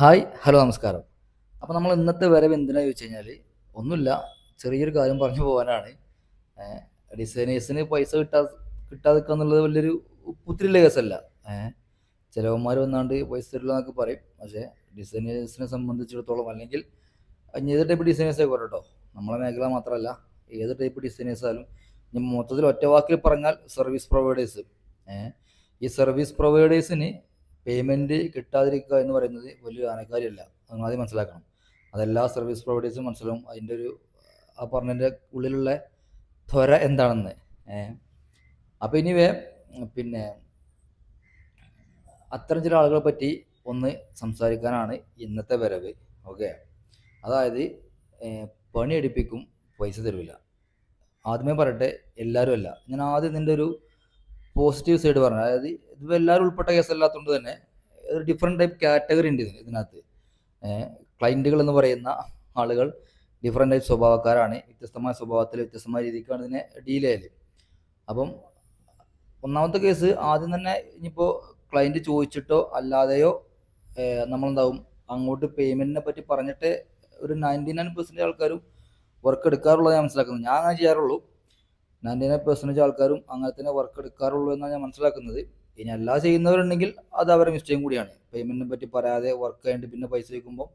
Hi hello നമസ്കാരം. അപ്പോൾ നമ്മൾ ഇന്നത്തെ വരവ് എന്തിനാ ചോദിച്ചു കഴിഞ്ഞാൽ ഒന്നുമില്ല ചെറിയൊരു കാര്യം പറഞ്ഞു പോകാനാണ്. ഡിസൈനേഴ്സിന് പൈസ കിട്ടാ കിട്ടാതിക്കുക എന്നുള്ളത് വലിയൊരു പുത്തിരിയുള്ള കേസല്ല. ചിലവന്മാർ വന്നാണ്ട് പൈസ തരില്ല എന്നൊക്കെ പറയും. പക്ഷേ ഡിസൈനേഴ്സിനെ സംബന്ധിച്ചിടത്തോളം അല്ലെങ്കിൽ ഏത് ടൈപ്പ് ഡിസൈനേഴ്സ് ആയിക്കോട്ടെ കേട്ടോ. നമ്മളെ മേഖല മാത്രമല്ല ഏത് ടൈപ്പ് ഡിസൈനേഴ്സ് ആയാലും ഇനി മൊത്തത്തിൽ ഒറ്റ വാക്കിൽ പറഞ്ഞാൽ സർവീസ് പ്രൊവൈഡേഴ്സ് ഈ സർവീസ് പ്രൊവൈഡേഴ്സിന് പേയ്മെന്റ് കിട്ടാതിരിക്കുക എന്ന് പറയുന്നത് വലിയൊരു ആനക്കാര്യമല്ല നിങ്ങൾ ആദ്യം മനസ്സിലാക്കണം. അതെല്ലാ സർവീസ് പ്രൊവൈഡേഴ്സും മനസ്സിലാവും അതിന്റെ ഒരു ആ പറഞ്ഞതിന്റെ ഉള്ളിലുള്ള ത്വര എന്താണെന്ന്. അപ്പോൾ ഇനി പിന്നെ അത്തരം ചില ആളുകളെ പറ്റി ഒന്ന് സംസാരിക്കാനാണ് ഇന്നത്തെ വരവ്. ഓക്കെ? അതായത് പണിയെടുപ്പിക്കും പൈസ തരില്ല ആദ്യമേ പറയട്ടെ എല്ലാവരും അല്ല. ഞാൻ ആദ്യം ഇതിന്റെ ഒരു പോസിറ്റീവ് സൈഡ് പറഞ്ഞു അതായത് ഇത് എല്ലാവരും ഉൾപ്പെട്ട കേസല്ലാത്തതുകൊണ്ട് തന്നെ ഒരു ഡിഫറെന്റ് ടൈപ്പ് കാറ്റഗറി ഉണ്ട് ഇതിന് ഇതിനകത്ത്. ക്ലൈന്റുകൾ എന്ന് പറയുന്ന ആളുകൾ ഡിഫറെന്റ് ടൈപ്പ് സ്വഭാവക്കാരാണ്. വ്യത്യസ്തമായ സ്വഭാവത്തിൽ വ്യത്യസ്തമായ രീതിക്കാണ് ഇതിനെ ഡീൽ ചെയ്യൽ അപ്പം ഒന്നാമത്തെ കേസ് ആദ്യം തന്നെ ഇനിയിപ്പോൾ ക്ലയന്റ് ചോദിച്ചിട്ടോ അല്ലാതെയോ നമ്മളെന്താവും? അങ്ങോട്ട് പേയ്മെന്റിനെ പറ്റി പറഞ്ഞിട്ട് ഒരു നയന്റി നയൻ പെർസെന്റേജ് ആൾക്കാരും വർക്ക് എടുക്കാറുള്ളത് ഞാൻ മനസ്സിലാക്കുന്നത്. ഞാൻ അങ്ങനെ ചെയ്യാറുള്ളൂ. നയന്റി നയൻ പെർസെന്റേജ് ആൾക്കാരും അങ്ങനെ തന്നെ വർക്ക് എടുക്കാറുള്ളൂ എന്നാണ് ഞാൻ മനസ്സിലാക്കുന്നത്. ഇനി അല്ലാ ചെയ്യുന്നവരുണ്ടെങ്കിൽ അത് അവരുടെ മിസ്റ്റേക്കും കൂടിയാണ്. പേയ്മെന്റിനെ പറ്റി പറയാതെ വർക്ക് കഴിഞ്ഞിട്ട് പിന്നെ പൈസ വയ്ക്കുമ്പോൾ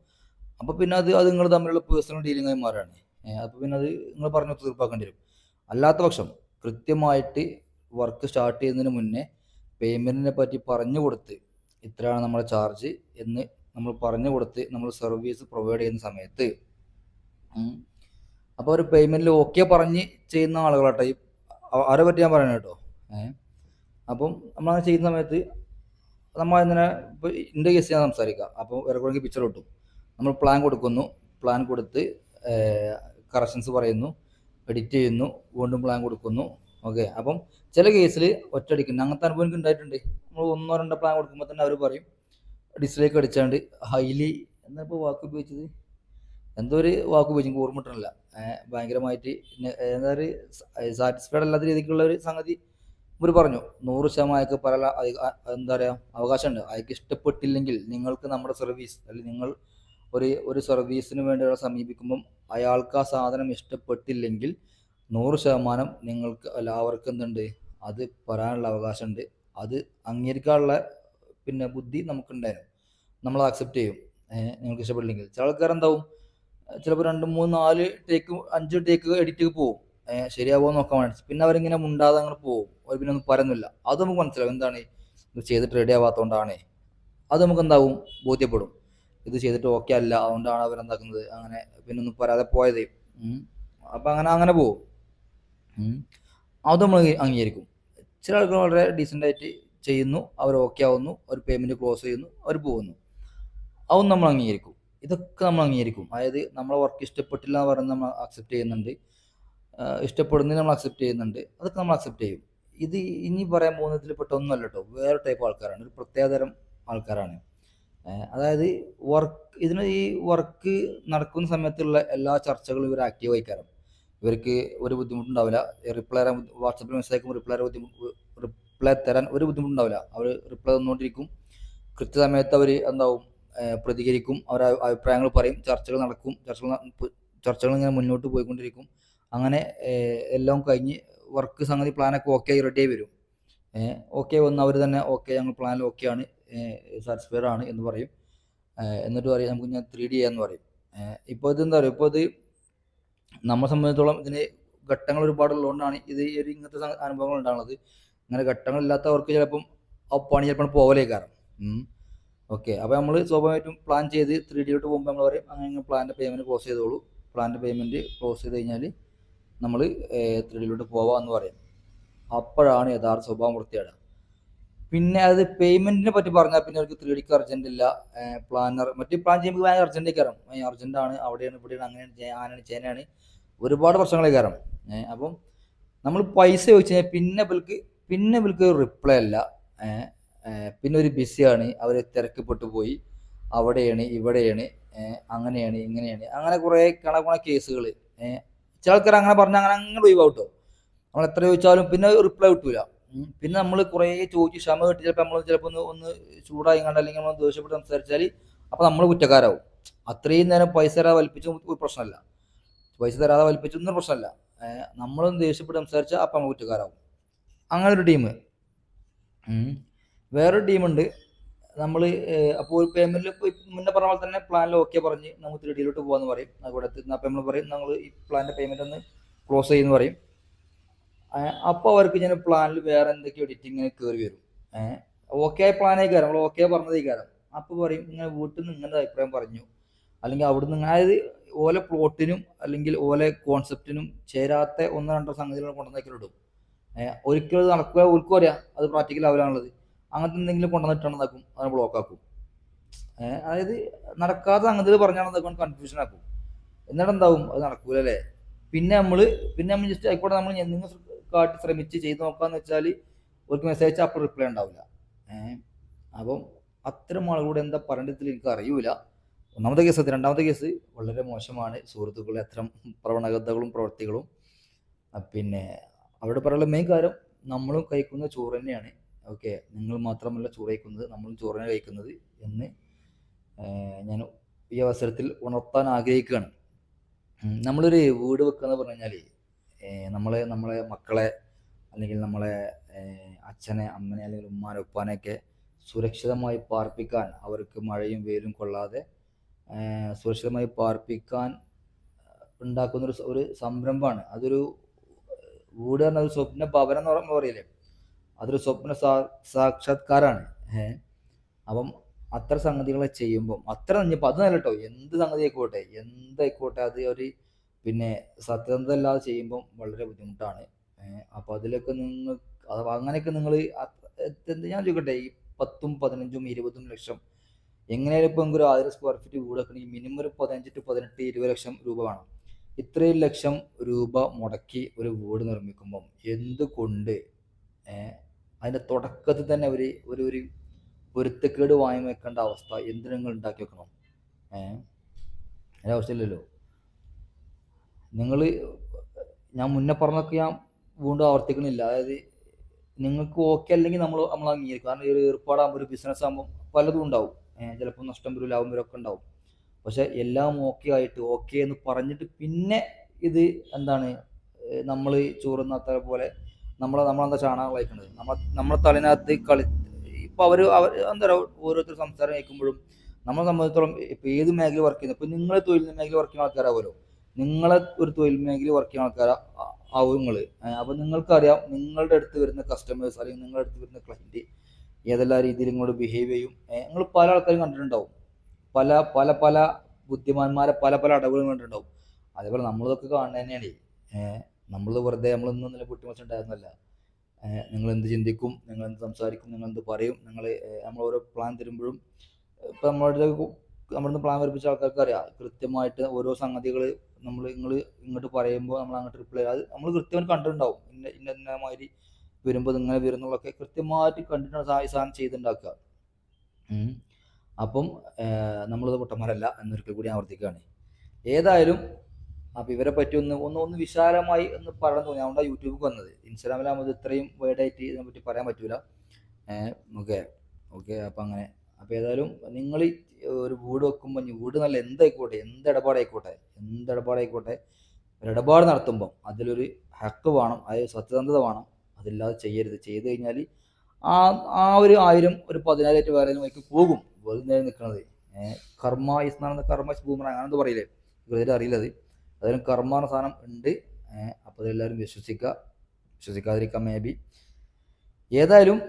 അപ്പോൾ പിന്നെ അത് അത് നിങ്ങൾ തമ്മിലുള്ള പേഴ്സണൽ ഡീലിംഗ് ആയി മാറുകയാണ്. അപ്പോൾ പിന്നെ അത് നിങ്ങൾ പറഞ്ഞു തീർപ്പാക്കേണ്ടി വരും. അല്ലാത്ത പക്ഷം കൃത്യമായിട്ട് വർക്ക് സ്റ്റാർട്ട് ചെയ്യുന്നതിന് മുന്നേ പേയ്മെന്റിനെ പറ്റി പറഞ്ഞു കൊടുത്ത് ഇത്രയാണ് നമ്മുടെ ചാർജ് എന്ന് നമ്മൾ പറഞ്ഞു കൊടുത്ത് നമ്മൾ സർവീസ് പ്രൊവൈഡ് ചെയ്യുന്ന സമയത്ത്. അപ്പോൾ ഒരു പേയ്മെന്റിൽ ഓക്കെ പറഞ്ഞ് ചെയ്യുന്ന ആളുകളാട്ടെ അവരെ പറ്റി ഞാൻ പറയണ കേട്ടോ? ഏഹ് അപ്പം നമ്മളങ്ങനെ ചെയ്യുന്ന സമയത്ത് നമ്മൾ ഇങ്ങനെ ഇപ്പോൾ എന്റെ കേസ് ഞാൻ സംസാരിക്കാം. അപ്പോൾ വേറെ കൂടെ പിക്ചർ കിട്ടും. നമ്മൾ പ്ലാൻ കൊടുക്കുന്നു. പ്ലാൻ കൊടുത്ത് കറക്ഷൻസ് പറയുന്നു എഡിറ്റ് ചെയ്യുന്നു വീണ്ടും പ്ലാൻ കൊടുക്കുന്നു. ഓക്കെ അപ്പം ചില കേസിൽ ഒറ്റയടിക്കുന്നുണ്ട് അങ്ങനത്തെ അനുഭവം എനിക്ക് ഉണ്ടായിട്ടുണ്ട്. നമ്മൾ ഒന്നോ രണ്ടോ പ്ലാൻ കൊടുക്കുമ്പോൾ തന്നെ അവർ പറയും. ഡിസ്പ്ലേക്ക് അടിച്ചാണ്ട് ഹൈലി എന്നാ ഇപ്പോൾ വാക്ക് ഉപയോഗിച്ചത്? എന്തോ ഒരു വാക്ക് ഉപയോഗിച്ചു എനിക്ക് ഓർമ്മ കിട്ടണില്ല. ഏഹ് ഭയങ്കരമായിട്ട് എന്താ ഒരു സാറ്റിസ്ഫൈഡ് അല്ലാത്ത രീതിക്കുള്ള ഒരു സംഗതി ഇവർ പറഞ്ഞു നൂറ് ശതമാനം അയാൾക്ക് പല എന്താ പറയുക അവകാശമുണ്ട്. അയാൾക്ക് ഇഷ്ടപ്പെട്ടില്ലെങ്കിൽ നിങ്ങൾക്ക് നമ്മുടെ സർവീസ് അല്ലെങ്കിൽ നിങ്ങൾ ഒരു ഒരു സർവീസിന് വേണ്ടി ഒരാളെ സമീപിക്കുമ്പം അയാൾക്ക് ആ സാധനം ഇഷ്ടപ്പെട്ടില്ലെങ്കിൽ നൂറ് ശതമാനം നിങ്ങൾക്ക് എല്ലാവർക്കും എന്തുണ്ട്? അത് പറയാനുള്ള അവകാശമുണ്ട്. അത് അംഗീകരിക്കാനുള്ള പിന്നെ ബുദ്ധി നമുക്കുണ്ടായിരുന്നു. നമ്മൾ അക്സെപ്റ്റ് ചെയ്യും. നിങ്ങൾക്ക് ഇഷ്ടപ്പെട്ടില്ലെങ്കിൽ. ചില ആൾക്കാർ എന്താവും ചിലപ്പോൾ രണ്ട് മൂന്ന് നാല് ടേക്ക് അഞ്ച് ടേക്ക് എഡിറ്റ് പോകും ശരിയാവുമോ നോക്കാൻ വേണ്ടി പിന്നെ അവരിങ്ങനെ മുണ്ടാതെ അങ്ങനെ പോകും. അവർ പിന്നെ ഒന്നും പറയുന്നില്ല അത് നമുക്ക് മനസ്സിലാവും. എന്താണ് ഇത് ചെയ്തിട്ട് റെഡി ആവാത്തതുകൊണ്ടാണ് അത് നമുക്ക് എന്താവും? ബോധ്യപ്പെടും. ഇത് ചെയ്തിട്ട് ഓക്കെ അല്ല. അതുകൊണ്ടാണ് അവർ അവരെന്താക്കുന്നത് അങ്ങനെ പിന്നെ ഒന്നും പറയാതെ പോയത്. അപ്പം അങ്ങനെ അങ്ങനെ പോകും. അത് നമ്മൾ അംഗീകരിക്കും. ചില ആൾക്കാർ വളരെ ഡീസന്റ് ആയിട്ട് ചെയ്യുന്നു. അവർ ഓക്കെ ആവുന്നു. അവർ പേയ്മെന്റ് ക്ലോസ് ചെയ്യുന്നു. അവർ പോകുന്നു. അതും നമ്മൾ അംഗീകരിക്കും. ഇതൊക്കെ നമ്മൾ അംഗീകരിക്കും. അതായത് നമ്മളെ വർക്ക് ഇഷ്ടപ്പെട്ടില്ല എന്ന് പറയുന്നത് നമ്മൾ അക്സെപ്റ്റ് ചെയ്യുന്നുണ്ട്. ഇഷ്ടപ്പെടുന്നത് നമ്മൾ അക്സെപ്റ്റ് ചെയ്യുന്നുണ്ട്. അതൊക്കെ നമ്മൾ അക്സെപ്റ്റ് ചെയ്യും. ഇത് ഇനി പറയാൻ പോകുന്നതിൽ പെട്ട ഒന്നുമല്ല കേട്ടോ വേറെ ടൈപ്പ് ആൾക്കാരാണ്. ഒരു പ്രത്യേകതരം ആൾക്കാരാണ്. അതായത് വർക്ക് ഇതിന് ഈ വർക്ക് നടക്കുന്ന സമയത്തുള്ള എല്ലാ ചർച്ചകളും ഇവർ ആക്റ്റീവ് ആയിക്കാരം ഇവർക്ക് ഒരു ബുദ്ധിമുട്ടുണ്ടാവില്ല. റിപ്ലൈ തരാൻ വാട്സപ്പിൽ മെസ്സേജ് അയക്കുമ്പോൾ റിപ്ലൈ ബുദ്ധിമുട്ട് റിപ്ലൈ തരാൻ ഒരു ബുദ്ധിമുട്ടുണ്ടാവില്ല. അവർ റിപ്ലൈ തന്നുകൊണ്ടിരിക്കും. കൃത്യസമയത്ത് അവർ എന്താവും? പ്രതികരിക്കും. അവർ അഭിപ്രായങ്ങൾ പറയും. ചർച്ചകൾ നടക്കും. ചർച്ചകൾ ചർച്ചകൾ ഇങ്ങനെ മുന്നോട്ട് പോയിക്കൊണ്ടിരിക്കും. അങ്ങനെ എല്ലാം കഴിഞ്ഞ് വർക്ക് സംഗതി പ്ലാനൊക്കെ ഓക്കെ ആയി റെഡി ആയി വരും. ഓക്കെ വന്ന് അവർ തന്നെ ഓക്കെ ഞങ്ങൾ പ്ലാനിൽ ഓക്കെ ആണ് സാറ്റിസ്ഫൈഡ് ആണ് എന്ന് പറയും. എന്നിട്ട് പറയും നമുക്ക് ഞാൻ ത്രീ ഡി ചെയ്യാന്ന് പറയും. ഇപ്പോൾ ഇതെന്താ പറയുക? ഇപ്പോൾ ഇത് നമ്മളെ സംബന്ധിച്ചിടത്തോളം ഇതിന് ഘട്ടങ്ങൾ ഒരുപാടുള്ളതുകൊണ്ടാണ് ഇത് ഈ ഒരു ഇങ്ങനത്തെ അനുഭവങ്ങൾ ഉണ്ടാകുന്നത് അങ്ങനെ ഘട്ടങ്ങളില്ലാത്തവർക്ക് ചിലപ്പം ആ പണി ചിലപ്പോൾ കാരണം. ഓക്കെ അപ്പോൾ നമ്മൾ സ്വാഭാവികമായിട്ടും പ്ലാൻ ചെയ്ത് ത്രീ ഡിയിലോട്ട് പോകുമ്പോൾ നമ്മൾ പറയും അങ്ങനെ പ്ലാന്റെ പേയ്മെന്റ് ക്ലോസ് ചെയ്തോളൂ. പ്ലാന്റെ പേയ്മെന്റ് ക്ലോസ് ചെയ്ത് കഴിഞ്ഞാൽ നമ്മൾ ത്രെഡിലോട്ട് പോവാമെന്ന് പറയും. അപ്പോഴാണ് യഥാർത്ഥ സ്വഭാവം വൃത്തിയാടുക പിന്നെ അത് പേയ്മെന്റിനെ പറ്റി പറഞ്ഞാൽ പിന്നെ അവർക്ക് ത്രീ ഡിക്ക് അർജന്റ് ഇല്ല പ്ലാനർ മറ്റു പ്ലാൻ ചെയ്യുമ്പോൾ ഭയങ്കര അർജന്റ് കയറും. അർജന്റ് ആണ് അവിടെയാണ് ഇവിടെയാണ് അങ്ങനെയാണ് ആനാണ് ചേനയാണ് ഒരുപാട് പ്രശ്നങ്ങൾ കയറും. അപ്പം നമ്മൾ പൈസ ചോദിച്ചു കഴിഞ്ഞാൽ പിന്നെ ഇവർക്ക് പിന്നെ ഇവർക്ക് റിപ്ലൈ അല്ല. പിന്നെ ഒരു ബിസിയാണ് അവർ തിരക്കപ്പെട്ടു പോയി. അവിടെയാണ് ഇവിടെയാണ് അങ്ങനെയാണ് ഇങ്ങനെയാണ്. അങ്ങനെ കുറേ കണക്കുണ കേസുകൾ ചില ആൾക്കാർ അങ്ങനെ പറഞ്ഞ അങ്ങനെ അങ്ങനെ ഒഴിവാട്ടോ നമ്മൾ എത്ര ചോദിച്ചാലും പിന്നെ റിപ്ലൈ കിട്ടൂല. പിന്നെ നമ്മൾ കുറേ ചോദിച്ച് ക്ഷമ കിട്ടി ചിലപ്പോൾ നമ്മൾ ചിലപ്പോൾ ഒന്ന് ഒന്ന് ചൂടായി കണ്ട അല്ലെങ്കിൽ നമ്മൾ ദേഷ്യപ്പെട്ട് സംസാരിച്ചാൽ അപ്പോൾ നമ്മൾ കുറ്റക്കാരാവും. അത്രയും നേരം പൈസ തരാതെ വലിപ്പിച്ച ഒരു പ്രശ്നമല്ല. പൈസ തരാതെ വലിപ്പിച്ചൊന്നും പ്രശ്നമല്ല. നമ്മളൊന്ന് നമ്മളും ദേഷ്യപ്പെട്ട് സംസാരിച്ചാൽ അപ്പം നമ്മൾ കുറ്റക്കാരാവും. അങ്ങനെ ഒരു ടീം വേറൊരു ടീമുണ്ട്. നമ്മൾ അപ്പോൾ പേയ്മെന്റിൽ മുന്നേ പറഞ്ഞ പോലെ തന്നെ പ്ലാനിൽ ഓക്കെ പറഞ്ഞ് നമുക്ക് ത്രീ ഡിയിലോട്ട് പോകാമെന്ന് പറയും അവിടെ അപ്പോൾ നമ്മൾ പറയും നമ്മൾ ഈ പ്ലാനിന്റെ പേയ്മെന്റ് ഒന്ന് ക്ലോസ് ചെയ്യുന്ന പറയും. അപ്പോൾ അവർക്ക് ഞാൻ പ്ലാനിൽ വേറെ എന്തൊക്കെയോ എഡിറ്റിങ് കയറി വരും. ഓക്കെ ആയ പ്ലാനായി കയറാം നമ്മൾ ഓക്കെ പറഞ്ഞതേ കയറാം അപ്പോൾ പറയും ഇങ്ങനെ വീട്ടിൽ നിന്ന് ഇങ്ങനെ അഭിപ്രായം പറഞ്ഞു. അല്ലെങ്കിൽ അവിടുന്ന് അതായത് ഓല പ്ലോട്ടിനും അല്ലെങ്കിൽ ഓല കോൺസെപ്റ്റിനും ചേരാത്ത ഒന്നോ രണ്ടോ സംഗതികൾ കൊണ്ടുവന്നേക്കിലിടും. ഒരിക്കലും നടക്കുക ഓൽക്കും അറിയാം. അത് പ്രാക്ടിക്കൽ ആവില്ലാന്നുള്ളത് അങ്ങനത്തെ എന്തെങ്കിലും കൊണ്ടുവന്നിട്ടാണ് കൊണ്ടുവന്നിട്ടാണെന്നാക്കും അതിനെ ബ്ലോക്ക് ആക്കും. അതായത് നടക്കാത്ത സംഗതികൾ പറഞ്ഞാണെന്നൊക്കെ കൺഫ്യൂഷൻ ആക്കും. എന്നിട്ട് എന്താവും? അത് നടക്കൂല അല്ലേ പിന്നെ നമ്മൾ പിന്നെ നമ്മൾ ജസ്റ്റ് ആയിക്കോട്ടെ നമ്മൾ നിങ്ങൾ കാട്ടി ശ്രമിച്ച് ചെയ്ത് നോക്കാന്ന് വെച്ചാൽ ഒരു മെസ്സേജ് അപ്പോൾ റിപ്ലൈ ഉണ്ടാവില്ല. ഏഹ് അപ്പം അത്തരം ആളുകളോട് എന്താ പറയേണ്ടതിൽ എനിക്ക് അറിയൂല. ഒന്നാമത്തെ കേസ് രണ്ടാമത്തെ കേസ് വളരെ മോശമാണ്. സുഹൃത്തുക്കളെ അത്തരം പ്രവണതകളും പ്രവൃത്തികളും പിന്നെ അവിടെ പറയാനുള്ള മെയിൻ കാര്യം നമ്മളും കഴിക്കുന്ന ചോറ് തന്നെയാണ്. ഓക്കെ നിങ്ങൾ മാത്രമല്ല ചോറ് കഴിക്കുന്നത് നമ്മളും ചോറിനെ കഴിക്കുന്നത് എന്ന് ഞാൻ ഈ അവസരത്തിൽ ഉണർത്താൻ ആഗ്രഹിക്കുകയാണ്. നമ്മളൊരു വീട് വെക്കുക എന്ന് പറഞ്ഞു കഴിഞ്ഞാൽ നമ്മളെ നമ്മളെ മക്കളെ അല്ലെങ്കിൽ നമ്മളെ അച്ഛനെ അമ്മനെ അല്ലെങ്കിൽ ഉമ്മാനെ ഉപ്പാനെയൊക്കെ സുരക്ഷിതമായി പാർപ്പിക്കാൻ അവർക്ക് മഴയും വെയിലും കൊള്ളാതെ സുരക്ഷിതമായി പാർപ്പിക്കാൻ ഉണ്ടാക്കുന്ന ഒരു ഒരു സംരംഭമാണ്. അതൊരു വീട് പറഞ്ഞ ഒരു സ്വപ്ന ഭവനം എന്ന് പറയുമ്പോൾ പറയില്ലേ അതൊരു സ്വപ്ന സാ സാക്ഷാത്കാരാണ്. ഏഹ് അപ്പം അത്ര സംഗതികളെ ചെയ്യുമ്പം അത്ര ഇനിയിപ്പോൾ അത് നല്ല കേട്ടോ എന്ത് സംഗതി ആയിക്കോട്ടെ എന്തായിക്കോട്ടെ അത് ഒരു പിന്നെ സത്യസന്ധത അല്ലാതെ ചെയ്യുമ്പം വളരെ ബുദ്ധിമുട്ടാണ്. അപ്പോൾ അതിലൊക്കെ നിങ്ങൾ അങ്ങനെയൊക്കെ നിങ്ങൾ ഞാൻ ചോദിക്കട്ടെ ഈ പത്തും പതിനഞ്ചും ഇരുപതും ലക്ഷം എങ്ങനെയാലും ഇപ്പോൾ ഒരു ആയിരം സ്ക്വയർ ഫീറ്റ് വീട് വെക്കണമെങ്കിൽ മിനിമം ഒരു പതിനഞ്ച് ടു പതിനെട്ട് ഇരുപത് ലക്ഷം രൂപ വേണം. ഇത്രയും ലക്ഷം രൂപ മുടക്കി ഒരു വീട് നിർമ്മിക്കുമ്പം എന്തുകൊണ്ട് അതിന്റെ തുടക്കത്തിൽ തന്നെ ഒരു ഒരു ഒരു പൊരുത്തക്കേട് വാങ്ങി വെക്കേണ്ട അവസ്ഥ എന്തിനു നിങ്ങൾ ഉണ്ടാക്കി വെക്കണം. ഏഹ് അതിന്റെ നിങ്ങൾ ഞാൻ മുന്നേ പറഞ്ഞൊക്കെ ഞാൻ വീണ്ടും ആവർത്തിക്കണില്ല. അതായത് നിങ്ങൾക്ക് ഓക്കെ അല്ലെങ്കിൽ നമ്മൾ നമ്മൾ അംഗീകരിക്കും. കാരണം ഈ ഒരു ഏർപ്പാടാകുമ്പോൾ ഒരു ബിസിനസ് ആകുമ്പോൾ പലതും ഉണ്ടാവും. ചിലപ്പോൾ നഷ്ടം വരും ലാഭം വരും ഒക്കെ ഉണ്ടാവും. പക്ഷെ എല്ലാം ഓക്കെ ആയിട്ട് ഓക്കെ എന്ന് പറഞ്ഞിട്ട് പിന്നെ ഇത് എന്താണ് നമ്മൾ ചോറുന്നാത്ത പോലെ നമ്മളെ നമ്മളെന്താ ചാണകം കഴിക്കുന്നത് നമ്മൾ നമ്മളെ തലനകത്ത് കളി ഇപ്പോൾ അവർ അവർ എന്താ പറയുക ഓരോരുത്തർ സംസാരം കേൾക്കുമ്പോഴും നമ്മളെ സംബന്ധിച്ചിടത്തോളം ഇപ്പോൾ ഏത് മേഖല വർക്ക് ചെയ്യുന്നത് ഇപ്പോൾ നിങ്ങളെ തൊഴിൽ മേഖല വർക്ക് ചെയ്യുന്ന ആൾക്കാരാവുമല്ലോ നിങ്ങളെ ഒരു തൊഴിൽ മേഖല വർക്ക് ചെയ്യുന്ന ആൾക്കാരാ ആവും നിങ്ങൾ അപ്പോൾ നിങ്ങൾക്കറിയാം നിങ്ങളുടെ അടുത്ത് വരുന്ന കസ്റ്റമേഴ്സ് അല്ലെങ്കിൽ നിങ്ങളുടെ അടുത്ത് വരുന്ന ക്ലയന്റ് ഏതെല്ലാം രീതിയിൽ ഇങ്ങോട്ട് ബിഹേവ് ചെയ്യും. നിങ്ങൾ പല ആൾക്കാരും കണ്ടിട്ടുണ്ടാവും. പല പല പല ബുദ്ധിമാന്മാരെ പല പല അടവുകളും കണ്ടിട്ടുണ്ടാവും. അതേപോലെ നമ്മളിതൊക്കെ കാണുന്നത് തന്നെയാണ്. നമ്മൾ വെറുതെ നമ്മളൊന്നും ഇന്നലെ പൊട്ടിമറിച്ചുണ്ടായിരുന്നല്ല നിങ്ങൾ എന്ത് ചിന്തിക്കും നിങ്ങൾ എന്ത് സംസാരിക്കും നിങ്ങൾ എന്ത് പറയും നിങ്ങൾ നമ്മൾ ഓരോ പ്ലാൻ തരുമ്പോഴും ഇപ്പം നമ്മളുടെ നമ്മളിന്ന് പ്ലാൻ വരപ്പിച്ച ആൾക്കാർക്ക് അറിയാം. കൃത്യമായിട്ട് ഓരോ സംഗതികൾ നമ്മൾ നിങ്ങൾ ഇങ്ങോട്ട് പറയുമ്പോൾ നമ്മൾ അങ്ങോട്ട് റിപ്ലൈ അത് നമ്മൾ കൃത്യമായിട്ട് കണ്ടിട്ടുണ്ടാവും. ഇന്ന ഇന്ന ഇന്ന മാതിരി വരുമ്പോൾ ഇങ്ങനെ വരുന്നുള്ളൊക്കെ കൃത്യമായിട്ട് കണ്ടിട്ട് സാധനം ചെയ്തുണ്ടാക്കുക ഉം. അപ്പം നമ്മളത് പൊട്ടന്മാരല്ല എന്നൊരിക്കൽ കൂടി ആവർത്തിക്കുകയാണ്. ഏതായാലും അപ്പം ഇവരെ പറ്റി ഒന്ന് ഒന്ന് ഒന്ന് വിശാലമായി ഒന്ന് പറയാൻ തോന്നി. അതുകൊണ്ടാണ് യൂട്യൂബിൽ വന്നത്. ഇൻസ്റ്റാഗ്രാമിലാകുമ്പോൾ ഇത് ഇത്രയും വേർഡായിട്ട് ഇതിനെ പറ്റി പറയാൻ പറ്റൂല. ഓക്കെ ഓക്കെ അപ്പം അങ്ങനെ. അപ്പോൾ ഏതായാലും നിങ്ങൾ ഒരു വീട് വെക്കുമ്പോൾ വീട് നല്ല എന്തായിക്കോട്ടെ എന്ത് ഇടപാടായിക്കോട്ടെ എന്ത് ഇടപാടായിക്കോട്ടെ. ഒരു ഇടപാട് നടത്തുമ്പോൾ അതിലൊരു ഹക്ക് വേണം അതായത് സത്യസന്ധത വേണം. അതില്ലാതെ ചെയ്യരുത്. ചെയ്ത് കഴിഞ്ഞാൽ ആ ആ ഒരു ആയിരം ഒരു പതിനായിരമായിട്ട് വേറെ വഴിക്ക് പോകും. വെറുതെ നിൽക്കുന്നത് കർമ്മ ഇസ്നാണെന്ന് കർമ്മ ബൂമറ അങ്ങനെന്ത് പറയില്ലേ? ഇവരെ അറിയില്ല അത് അതിലും കർമ്മ സാധനം ഉണ്ട്. അപ്പോൾ അതെല്ലാവരും വിശ്വസിക്കുക. വിശ്വസിക്കാതിരിക്കാം മേ ബി ഏതായാലും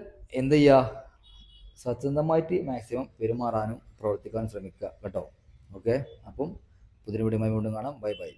എന്ത് ചെയ്യുക സത്യസന്ധമായിട്ട് മാക്സിമം പെരുമാറാനും പ്രവർത്തിക്കാനും ശ്രമിക്കുക കേട്ടോ. ഓക്കെ അപ്പം പുതിയ വീഡിയോ വീണ്ടും കാണാം. Bye bye